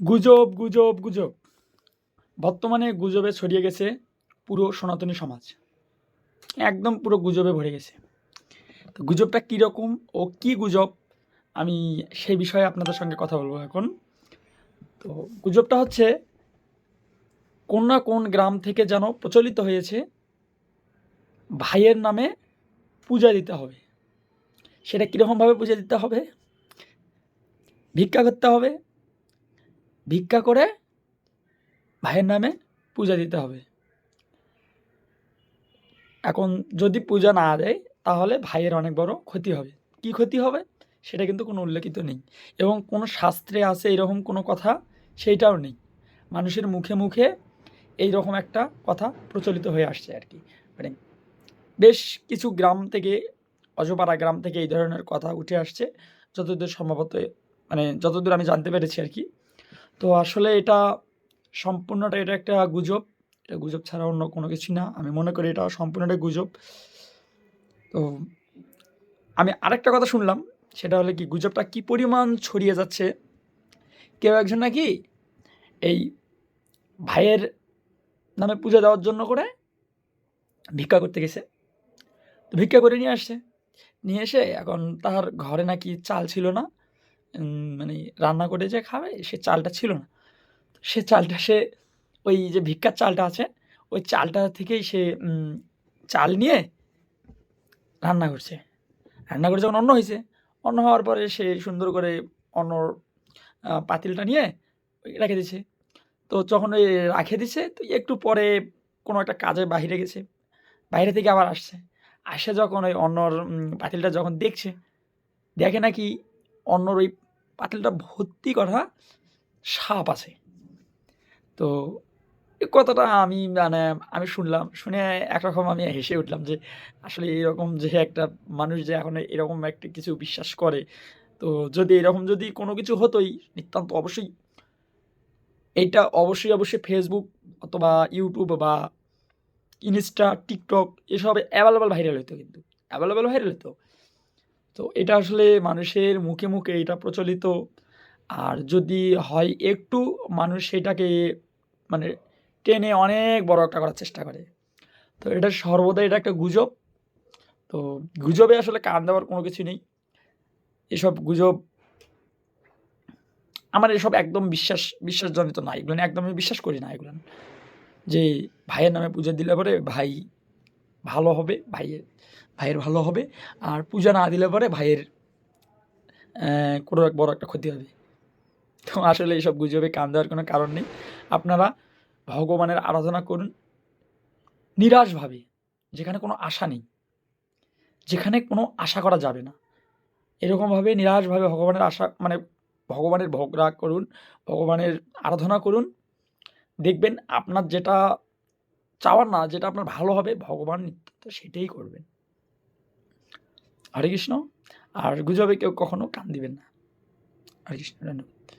গুজব গুজব গুজব। বর্তমানে গুজবে ছড়িয়ে গেছে পুরো সনাতনী সমাজ। একদম পুরো গুজবে ভরে গেছে। তো গুজবটা কীরকম ও কী গুজব, আমি সেই বিষয়ে আপনাদের সঙ্গে কথা বলব এখন। তো গুজবটা হচ্ছে, কোন না কোন গ্রাম থেকে যেন প্রচলিত হয়েছে, ভাইয়ের নামে পূজা দিতে হবে। সেটা কীরকমভাবে পূজা দিতে হবে? ভিক্ষা করতে হবে? ভিক্ষা করে ভাইয়ের নামে পূজা দিতে হবে। এখন যদি পূজা না দেয়, তাহলে ভাইয়ের অনেক বড় ক্ষতি হবে। কি ক্ষতি হবে? সেটা কিন্তু কোনো উল্লেখিত নেই এবং কোনো শাস্ত্রে আছে এরকম কোনো কথা, সেইটাও নেই। মানুষের মুখে মুখে এই রকম একটা কথা প্রচলিত হয়ে আসছে আর কি। মানে বেশ কিছু গ্রাম থেকে, অজপাড়া গ্রাম থেকে এই ধরনের কথা উঠে আসছে, যতদূর সম্ভবত মানে যতদূর আমি জানতে পেরেছি আর কি। তো আসলে এটা সম্পূর্ণটা এটা একটা গুজব। এটা গুজব ছাড়া অন্য কোনো কিছু না। আমি মনে করি এটা সম্পূর্ণটাই গুজব। তো আমি আরেকটা কথা শুনলাম, সেটা হলো কি, গুজবটা কি পরিমাণ ছড়িয়ে যাচ্ছে? কেউ একজন নাকি এই ভাইয়ের নামে পূজা দেওয়ার জন্য করে ভিক্ষা করতে গেছে। তো ভিক্ষা করে নিয়ে আসছে। নিয়ে এসে এখন তার ঘরে নাকি চাল ছিল না। মানে রান্না করে যে খাবে সে চালটা ছিল না। সে চালটা সে ওই যে ভিক্ষার চালটা আছে ওই চালটা থেকেই সে চাল নিয়ে রান্না করছে। রান্না করে যখন অন্ন হয়েছে অন্ন হওয়ার পরে সে সুন্দর করে অন্নর আহ, পাতিলটা নিয়ে রেখে দিছে তো যখন ওই রাখে দিছে তো একটু পরে কোনো একটা কাজে বাহিরে গেছে। বাইরে থেকে আবার আসছে। আসে যখন ওই অন্নর পাতিলটা যখন দেখছে দেখে নাকি অন্যর ওই পাতিলটা ভর্তি করা সাপ আছে। তো এই কথাটা আমি মানে আমি শুনলাম, শুনে একরকম আমি হেসে উঠলাম যে আসলে এরকম যে একটা মানুষ যে এখন এরকম একটা কিছু বিশ্বাস করে, তো যদি এরকম যদি কোনো কিছু হতোই নিতান্ত অবশ্যই এটা অবশ্যই অবশ্যই ফেসবুক অথবা ইউটিউব বা ইনস্টা টিকটক এসবে অ্যাভেলেবেল ভাইরাল হতো কিন্তু। অ্যাভেলেবেল ভাইরাল হতো তো এটা আসলে মানুষের মুখে মুখে এটা প্রচলিত। আর যদি হয় একটু মানুষ সেটাকে মানে টেনে অনেক বড় একটা করার চেষ্টা করে। তো এটা সর্বদা এটা একটা গুজব। তো গুজবে আসলে কান দেওয়ার কোনো কিছু নেই। এসব গুজব আমার এসব একদম বিশ্বাস, বিশ্বাসজনিত না। এগুলো নিয়ে একদম আমি বিশ্বাস করি না এগুলো। যে ভাইয়ের নামে পূজা দিলে পরে ভাই ভালো হবে, ভাইয়ের ভাইয়ের ভালো হবে। আর পূজা না দিলে পরে ভাইয়ের কোনো এক বড় একটা ক্ষতি হবে। তো আসলে এইসব গুজবে কান দেওয়ার কোনো কারণ নেই। আপনারা ভগবানের আরাধনা করুন নিরাশভাবে যেখানে কোনো আশা নেই, যেখানে কোনো আশা করা যাবে না। এরকমভাবে নিরাশভাবে ভগবানের আশা মানে ভগবানের ভোগ রাগ করুন, ভগবানের আরাধনা করুন। দেখবেন আপনার যেটা চাওয়ার না, যেটা আপনার ভালো হবে, ভগবান নিত্য সেটাই করবেন। হরে কৃষ্ণ। আর গুজবে কেউ কখনো কান দিবেন না। হরে কৃষ্ণ, ধন্যবাদ।